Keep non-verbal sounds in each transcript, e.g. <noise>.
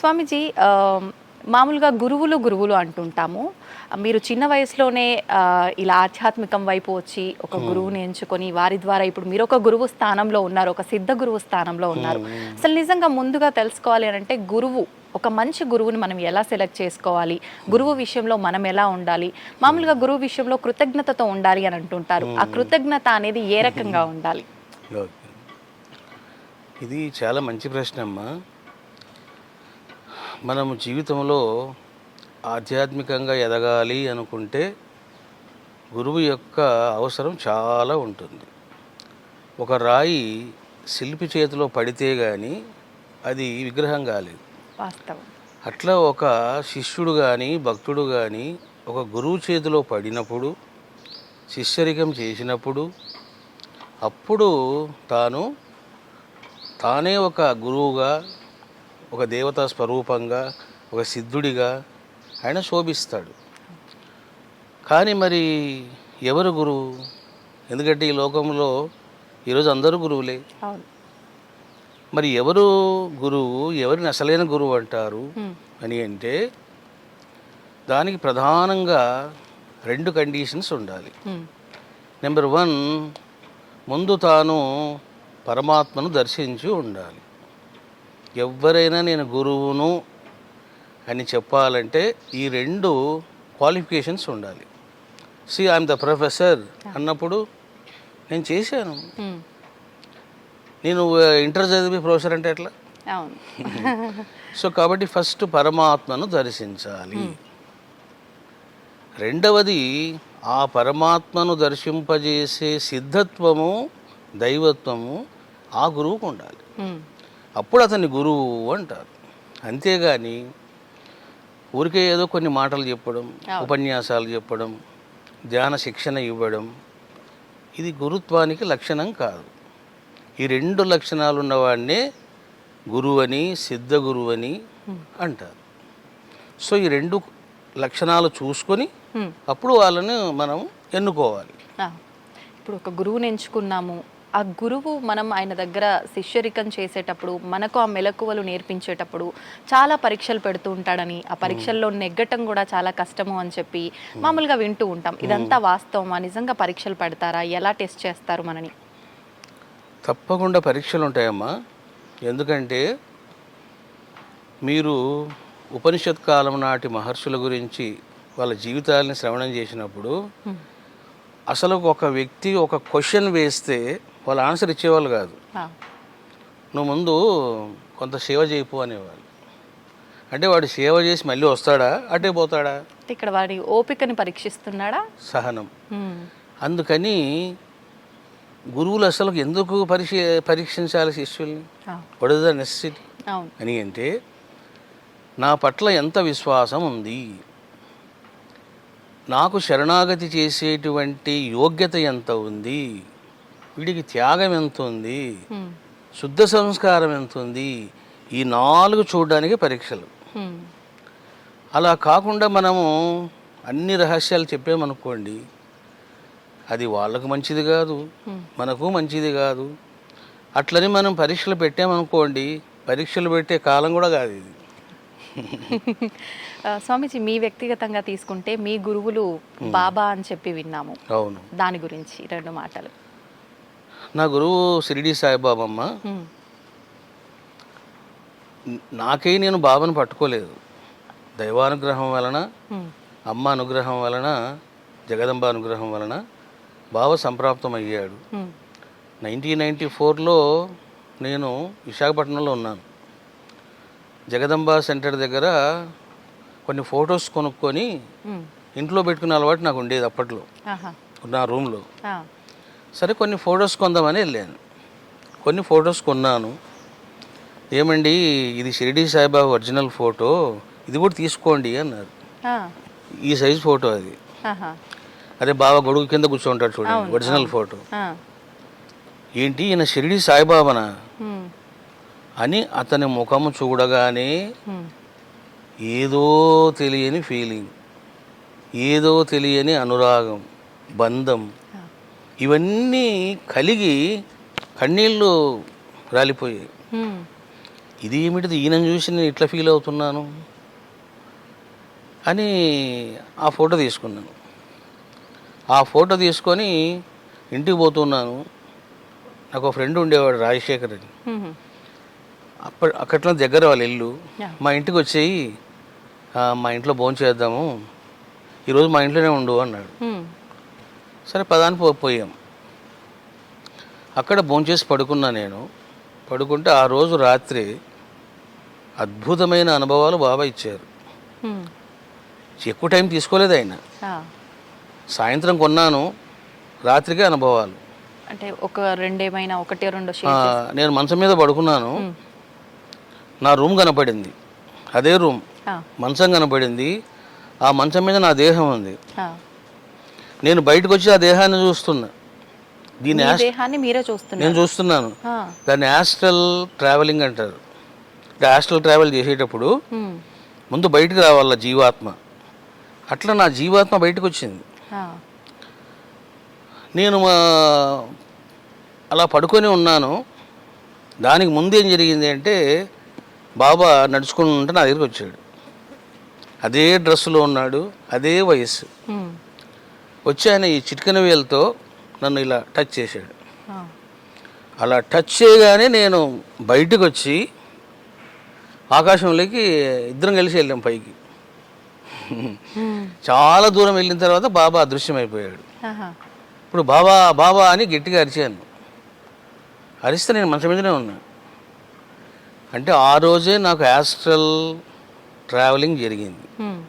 స్వామీజీ మామూలుగా గురువులు గురువులు అంటుంటాము. మీరు చిన్న వయసులోనే ఇలా ఆధ్యాత్మికం వైపు వచ్చి ఒక గురువుని ఎంచుకొని వారి ద్వారా ఇప్పుడు మీరు ఒక గురువు స్థానంలో ఉన్నారు ఒక సిద్ధ గురువు స్థానంలో ఉన్నారు. అసలు నిజంగా ముందుగా తెలుసుకోవాలి అని అంటే గురువు ఒక మంచి గురువుని మనం ఎలా సెలెక్ట్ చేసుకోవాలి? గురువు విషయంలో మనం ఎలా ఉండాలి? మామూలుగా గురువు విషయంలో కృతజ్ఞతతో ఉండాలి అని అంటుంటారు. ఆ కృతజ్ఞత అనేది ఏ రకంగా ఉండాలి? ఇది చాలా మంచి ప్రశ్న అమ్మా మనము జీవితంలో ఆధ్యాత్మికంగా ఎదగాలి అనుకుంటే గురువు యొక్క అవసరం చాలా ఉంటుంది. ఒక రాయి శిల్పి చేతిలో పడితే కానీ అది విగ్రహం కాలేదు. అట్లా ఒక శిష్యుడు కానీ భక్తుడు కానీ ఒక గురువు చేతిలో పడినప్పుడు శిష్యరికం చేసినప్పుడు అప్పుడు తాను తానే ఒక గురువుగా ఒక దేవతా స్వరూపంగా ఒక సిద్ధుడిగా ఆయన శోభిస్తాడు. కానీ మరి ఎవరు గురువు? ఎందుకంటే ఈ లోకంలో ఈరోజు అందరూ గురువులే. మరి ఎవరు గురువు? ఎవరిని అసలైన గురువు అంటారు. అని అంటే దానికి ప్రధానంగా రెండు కండిషన్స్ ఉండాలి. నెంబర్ వన్ ముందు తాను పరమాత్మను దర్శించి ఉండాలి. ఎవరైనా నేను గురువును అని చెప్పాలంటే ఈ రెండు క్వాలిఫికేషన్స్ ఉండాలి. సి ఐఎమ్ ద ప్రొఫెసర్ అన్నప్పుడు నేను చేశాను. హ్మ్. నేను ఇంటర్ చదివి ప్రొఫెసర్ అంటే ఎట్లా? సో <laughs> కాబట్టి ఫస్ట్ పరమాత్మను దర్శించాలి. రెండవది ఆ పరమాత్మను దర్శింపజేసే సిద్ధత్వము దైవత్వము ఆ గురువుకు ఉండాలి. హ్మ్. అప్పుడు అతన్ని గురువు అంటారు. అంతేగాని ఊరికే ఏదో కొన్ని మాటలు చెప్పడం ఉపన్యాసాలు చెప్పడం ధ్యాన శిక్షణ ఇవ్వడం ఇది గురుత్వానికి లక్షణం కాదు. ఈ రెండు లక్షణాలు ఉన్నవాడినే గురువని సిద్ధ గురువని అంటారు. సో ఈ రెండు లక్షణాలు చూసుకొని. అప్పుడు వాళ్ళని మనం ఎన్నుకోవాలి. ఇప్పుడు ఒక గురువుని ఎంచుకున్నాము. ఆ గురువు మనం ఆయన దగ్గర శిష్యరికం చేసేటప్పుడు మనకు ఆ మెలకువలు నేర్పించేటప్పుడు చాలా పరీక్షలు పెడుతూ ఉంటాడని ఆ పరీక్షల్లో నెగ్గటం కూడా చాలా కష్టము అని చెప్పి మామూలుగా వింటూ ఉంటాం. ఇదంతా వాస్తవమా? నిజంగా పరీక్షలు పెడతారా? ఎలా టెస్ట్ చేస్తారు మనని? తప్పకుండా పరీక్షలు ఉంటాయమ్మా. ఎందుకంటే మీరు ఉపనిషత్ కాలం నాటి మహర్షుల గురించి వాళ్ళ జీవితాలని శ్రవణం చేసినప్పుడు. అసలు ఒక వ్యక్తి ఒక క్వశ్చన్ వేస్తే వాళ్ళు ఆన్సర్ ఇచ్చేవాళ్ళు కాదు. నువ్వు ముందు కొంత సేవ చేయపు అనేవాళ్ళు. అంటే వాడు సేవ చేసి మళ్ళీ వస్తాడా? అటే పోతాడా? ఇక్కడ వాడి ఓపికని పరీక్షిస్తున్నాడా? సహనం. అందుకని గురువులు అసలు ఎందుకు పరీక్ష పరీక్షించాలి శిష్యుల్ని. వాట్ ఇస్ ద నెసెసిటీ అని అంటే నా పట్ల ఎంత విశ్వాసం ఉంది? నాకు శరణాగతి చేసేటువంటి యోగ్యత ఎంత ఉంది? వీడికి త్యాగం ఎంత ఉంది. శుద్ధ సంస్కారం ఎంత ఉంది ఈ నాలుగు చూడడానికి పరీక్షలు. అలా కాకుండా మనము అన్ని రహస్యాలు చెప్పామనుకోండి అది వాళ్ళకు మంచిది కాదు. మనకు మంచిది కాదు. అట్లని మనం పరీక్షలు పెట్టామనుకోండి పరీక్షలు పెట్టే కాలం కూడా కాదు ఇది. <laughs> స్వామీజీ మీ వ్యక్తిగతంగా తీసుకుంటే మీ గురువులు బాబా అని చెప్పి విన్నాము. అవును. దాని గురించి రెండు మాటలు. నా గురువు షిరిడి సాయిబాబమ్మ. నాకే నేను బాబాను పట్టుకోలేదు దైవానుగ్రహం వలన. అమ్మ అనుగ్రహం వలన జగదంబ అనుగ్రహం వలన బావ సంప్రాప్తం అయ్యాడు. నైన్టీన్ నైంటీ ఫోర్లో నేను విశాఖపట్నంలో ఉన్నాను జగదంబ సెంటర్ దగ్గర కొన్ని ఫొటోస్ కొనుక్కొని. ఇంట్లో పెట్టుకునే అలవాటు నాకు ఉండేది అప్పట్లో. నా రూమ్లో. సరే కొన్ని ఫొటోస్ కొందామని వెళ్ళాను కొన్ని ఫొటోస్ కొన్నాను ఏమండి ఇది షిరిడి సాయిబాబా ఒరిజినల్ ఫోటో ఇది కూడా తీసుకోండి అన్నారు. ఈ సైజ్ ఫోటో అది. అదే బాబా గొడుగు కింద కూర్చోంటాడు చూడండి ఒరిజినల్ ఫోటో. ఏంటి ఈయన షిరిడి సాయిబాబానా. అని అతని ముఖము చూడగానే. ఏదో తెలియని ఫీలింగ్ ఏదో తెలియని అనురాగం బంధం. ఇవన్నీ కలిగి కన్నీళ్ళు రాలిపోయాయి. ఇది ఏమిటిది ఈయన చూసి నేను ఇట్లా ఫీల్ అవుతున్నాను అని ఆ ఫోటో తీసుకున్నాను ఆ ఫోటో తీసుకొని ఇంటికి పోతున్నాను నాకు ఒక ఫ్రెండ్ ఉండేవాడు రాజశేఖర్ అని. అప్పటి అక్కట్లో దగ్గర వాళ్ళ ఇల్లు. మా ఇంటికి వచ్చేయి "ఆ, మా ఇంట్లో భోజనం చేద్దాము ఈరోజు మా ఇంట్లోనే ఉండు అన్నాడు. సరే పదాన్ని పోయాం. అక్కడ భోంచేసి పడుకున్నా నేను. పడుకుంటే ఆ రోజు రాత్రి అద్భుతమైన అనుభవాలు బాబా ఇచ్చారు. ఎక్కువ టైం తీసుకోలేదు ఆయన. సాయంత్రం కొన్నాను రాత్రికే అనుభవాలు. అంటే ఒక రెండేమైనా ఒకటి రెండో నేను మంచం మీద పడుకున్నాను. నా రూమ్ కనపడింది. అదే రూమ్. మంచం కనపడింది. ఆ మంచం మీద నా దేహం ఉంది. నేను బయటకు వచ్చి ఆ దేహాన్ని చూస్తున్నా. యాస్- దేహాన్ని మీరే చూస్తున్నారు. నేను చూస్తున్నాను. దాన్ని యాస్ట్రల్ ట్రావెలింగ్ అంటారు. అంటే యాస్ట్రల్ ట్రావెల్ చేసేటప్పుడు. ముందు బయటికి రావాల జీవాత్మ. అట్లా నా జీవాత్మ బయటకు వచ్చింది. నేను మా- అలా పడుకొని ఉన్నాను. దానికి ముందు ఏం జరిగింది అంటే బాబా నడుచుకుంటూ నా దగ్గరికి వచ్చాడు. అదే డ్రెస్సులో ఉన్నాడు. అదే వయస్సు. వచ్చి ఆయన ఈ చిటికెన వేలతో నన్ను ఇలా టచ్ చేశాడు. అలా టచ్ చేయగానే నేను బయటకు వచ్చి ఆకాశంలోకి ఇద్దరం కలిసి వెళ్ళాం పైకి. చాలా దూరం వెళ్ళిన తర్వాత బాబా అదృశ్యమైపోయాడు. ఇప్పుడు బాబా బాబా అని గట్టిగా అరిచాను అరిస్తే నేను మంచం మీదనే ఉన్నా అంటే ఆ రోజే నాకు యాస్ట్రల్ ట్రావెలింగ్ జరిగింది మ్మ్.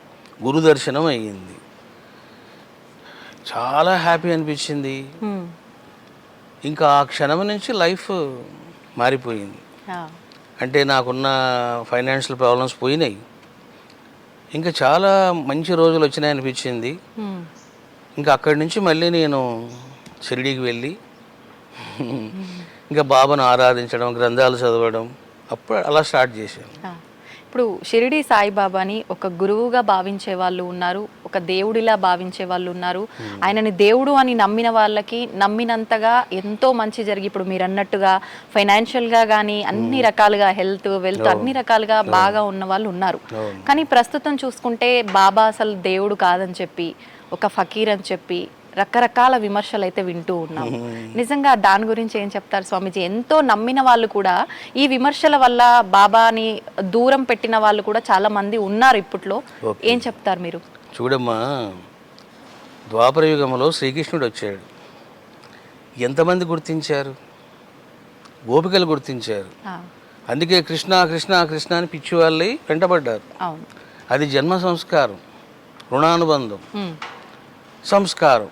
గురు దర్శనం అయ్యింది చాలా హ్యాపీ అనిపించింది. ఇంకా ఆ క్షణం నుంచి లైఫ్ మారిపోయింది. అంటే నాకున్న ఫైనాన్షియల్ ప్రాబ్లమ్స్ పోయినాయి ఇంకా చాలా మంచి రోజులు వచ్చినాయి అనిపించింది. ఇంకా అక్కడి నుంచి మళ్ళీ నేను షిరిడీకి వెళ్ళి ఇంకా బాబాను ఆరాధించడం గ్రంథాలు చదవడం అప్పుడు అలా స్టార్ట్ చేశాను. ఇప్పుడు షిరిడి సాయిబాబాని ఒక గురువుగా భావించే వాళ్ళు ఉన్నారు ఒక దేవుడిలా భావించే వాళ్ళు ఉన్నారు. ఆయనని దేవుడు అని నమ్మిన వాళ్ళకి నమ్మినంతగా ఎంతో మంచి జరిగి ఇప్పుడు మీరు అన్నట్టుగా ఫైనాన్షియల్గా కానీ అన్ని రకాలుగా హెల్త్ వెల్త్ అన్ని రకాలుగా బాగా ఉన్న వాళ్ళు ఉన్నారు. అవును. కానీ ప్రస్తుతం చూసుకుంటే బాబా అసలు దేవుడు కాదని చెప్పి ఒక ఫకీర్ అని చెప్పి రకరకాల విమర్శలు అయితే వింటూ ఉన్నాం నిజంగా దాని గురించి ఏం చెప్తారు స్వామీజీ? ఎంతో నమ్మిన వాళ్ళు కూడా ఈ విమర్శల వల్ల బాబాని దూరం పెట్టిన వాళ్ళు కూడా చాలా మంది ఉన్నారు ఇప్పట్లో. ఏం చెప్తారు మీరు? చూడమ్మా ద్వాపర యుగంలో శ్రీకృష్ణుడు వచ్చాడు. ఎంతమంది గుర్తించారు? గోపికలు గుర్తించారు. అందుకే కృష్ణ కృష్ణ కృష్ణ అని పిచ్చి వాళ్ళై వెంటబడ్డారు. అది జన్మ సంస్కారం రుణానుబంధం. సంస్కారం.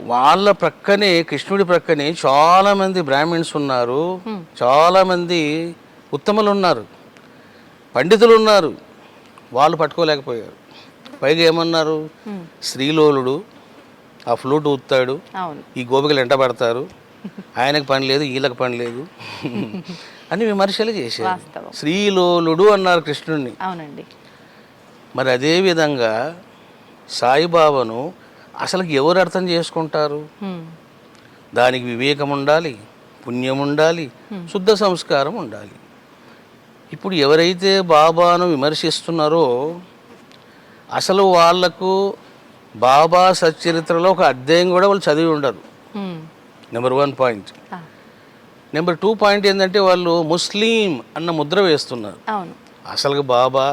వాళ్ళ ప్రక్కనే కృష్ణుడి ప్రక్కనే చాలామంది బ్రాహ్మిన్స్ ఉన్నారు. చాలామంది ఉత్తములు ఉన్నారు. పండితులు ఉన్నారు. వాళ్ళు పట్టుకోలేకపోయారు. పైగా ఏమన్నారు? శ్రీలోలుడు ఆ ఫ్లూట్ ఊతాడు ఈ గోపికలు ఎంట పడతారు. ఆయనకు పని లేదు వీళ్ళకి పని లేదు. అని విమర్శలు చేశారు. శ్రీలోలుడు అన్నారు కృష్ణుడిని అవునండి. మరి అదే విధంగా సాయిబాబాను అసలు ఎవరు అర్థం చేసుకుంటారు? దానికి వివేకం ఉండాలి పుణ్యం ఉండాలి శుద్ధ సంస్కారం ఉండాలి. ఇప్పుడు ఎవరైతే బాబాను విమర్శిస్తున్నారో అసలు వాళ్ళకు బాబా సచ్చరిత్రలో ఒక అధ్యాయం కూడా వాళ్ళు చదివి ఉండరు. Number one point number two point ఏంటంటే వాళ్ళు ముస్లిం అన్న ముద్ర వేస్తున్నారు. అసలు బాబా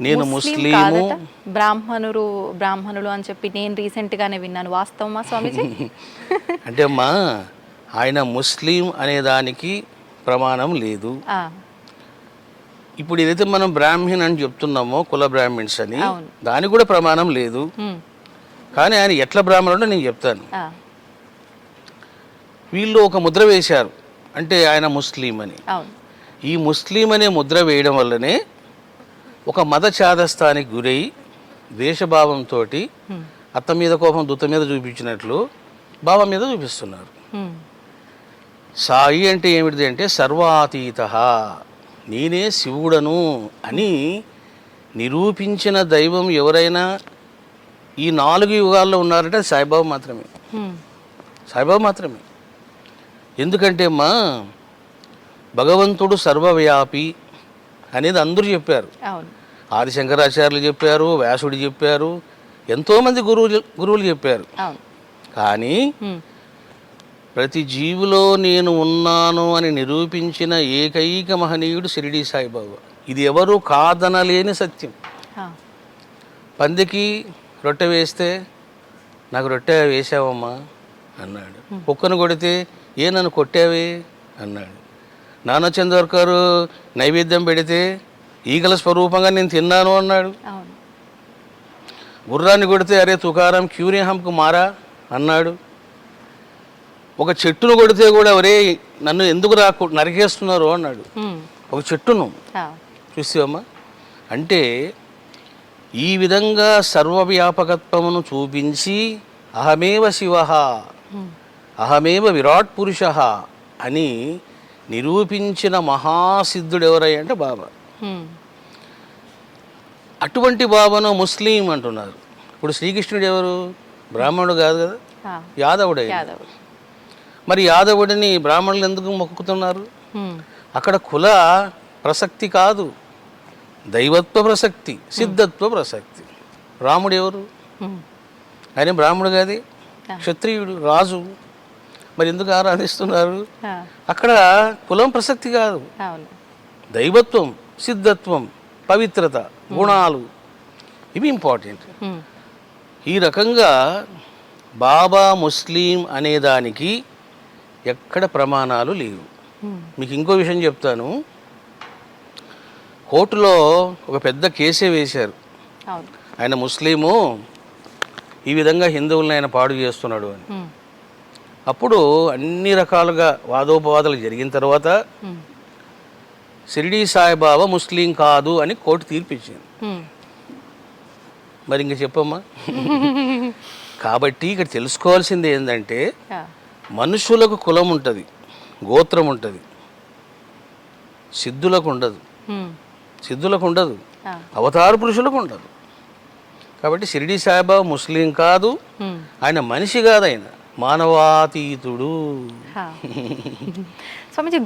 నేను ముస్లిం బ్రాహ్మణులు బ్రాహ్మణులు అని చెప్పి నేను రీసెంట్ గానే విన్నాను. వాస్తవమా స్వామీజీ? <laughs> అంటే అమ్మా ఆయన ముస్లిం అనే దానికి ప్రమాణం లేదు. ఇప్పుడు ఏదైతే మనం బ్రాహ్మణ్ అని చెప్తున్నామో కుల బ్రాహ్మిన్స్ అని. దానికి కూడా ప్రమాణం లేదు. కానీ ఆయన ఎట్లా బ్రాహ్మణుడో నేను చెప్తాను. వీళ్ళు ఒక ముద్ర వేశారు. అంటే ఆయన ముస్లిం అని. ఈ ముస్లిం అనే ముద్ర వేయడం వల్లనే ఒక మత ఛాదస్థానికి గురై ద్వేషభావంతో అత్త మీద కోపం దుత్త మీద చూపించినట్లు బాబా మీద చూపిస్తున్నారు. సాయి అంటే ఏమిటిది అంటే సర్వాతీత నేనే శివుడను అని నిరూపించిన దైవం ఎవరైనా ఈ నాలుగు యుగాల్లో ఉన్నారంటే అది సాయిబాబా మాత్రమే. సాయిబాబా మాత్రమే. ఎందుకంటే అమ్మా భగవంతుడు సర్వవ్యాపి అనేది అందరూ చెప్పారు. అవును ఆది శంకరాచార్యులు చెప్పారు వ్యాసుడు చెప్పారు ఎంతోమంది గురువులు గురువులు చెప్పారు. కానీ ప్రతి జీవిలో నేను ఉన్నాను అని నిరూపించిన ఏకైక మహనీయుడు షిరిడి సాయిబాబా. ఇది ఎవరు కాదనలేని సత్యం. పందికి రొట్టె వేస్తే నాకు రొట్టె వేసావమ్మా అన్నాడు. కుక్కను కొడితే ఏ నన్ను కొట్టావే అన్నాడు. నాన్న చంద్రకర్ నైవేద్యం పెడితే ఈగల స్వరూపంగా నేను తిన్నాను అన్నాడు. గుర్రాన్ని కొడితే అరే తుకారం క్యూరి హంకు మారా? అన్నాడు. ఒక చెట్టును కొడితే కూడా ఒరే నన్ను ఎందుకు రా నరికేస్తున్నారు? అన్నాడు. ఒక చెట్టును? చూసావమ్మా? అంటే ఈ విధంగా సర్వవ్యాపకత్వమును చూపించి అహమేవ శివ అహమేవ విరాట్ పురుష అని నిరూపించిన మహాసిద్ధుడు ఎవరై అంటే బాబా. అటువంటి బాబాను ముస్లిం అంటున్నారు. ఇప్పుడు శ్రీకృష్ణుడు ఎవరు? బ్రాహ్మణుడు కాదు కదా? యాదవుడే యాదవ్ మరి యాదవుడిని బ్రాహ్మణులు ఎందుకు మొక్కుతున్నారు? అక్కడ కుల ప్రసక్తి కాదు. దైవత్వ ప్రసక్తి సిద్ధత్వ ప్రసక్తి. రాముడు ఎవరు? ఆయన బ్రాహ్మణుడు కాదు? క్షత్రియుడు రాజు. మరి ఎందుకు ఆరాధిస్తున్నారు? అక్కడ కులం ప్రసక్తి కాదు. దైవత్వం సిద్ధత్వం పవిత్రత గుణాలు. ఇవి ఇంపార్టెంట్. ఈ రకంగా బాబా ముస్లిం అనేదానికి ఎక్కడ ప్రమాణాలు లేవు. మీకు ఇంకో విషయం చెప్తాను. కోర్టులో ఒక పెద్ద కేసే వేశారు. ఆయన ముస్లిము ఈ విధంగా హిందువులను ఆయన పాడు చేస్తున్నాడు అని. అప్పుడు అన్ని రకాలుగా వాదోపవాదాలు జరిగిన తర్వాత షిరిడి సాయిబాబా ముస్లిం కాదు అని కోర్టు తీర్పిచ్చింది. మరి ఇంక చెప్పమ్మా. కాబట్టి ఇక్కడ తెలుసుకోవాల్సింది ఏంటంటే మనుషులకు కులం ఉంటుంది గోత్రం ఉంటుంది సిద్ధులకు ఉండదు. సిద్ధులకు ఉండదు అవతార పురుషులకు ఉండదు. కాబట్టి షిరిడి సాయిబాబా ముస్లిం కాదు ఆయన మనిషి కాదు ఆయన. మానవాతీతుడు. స్వామీజీ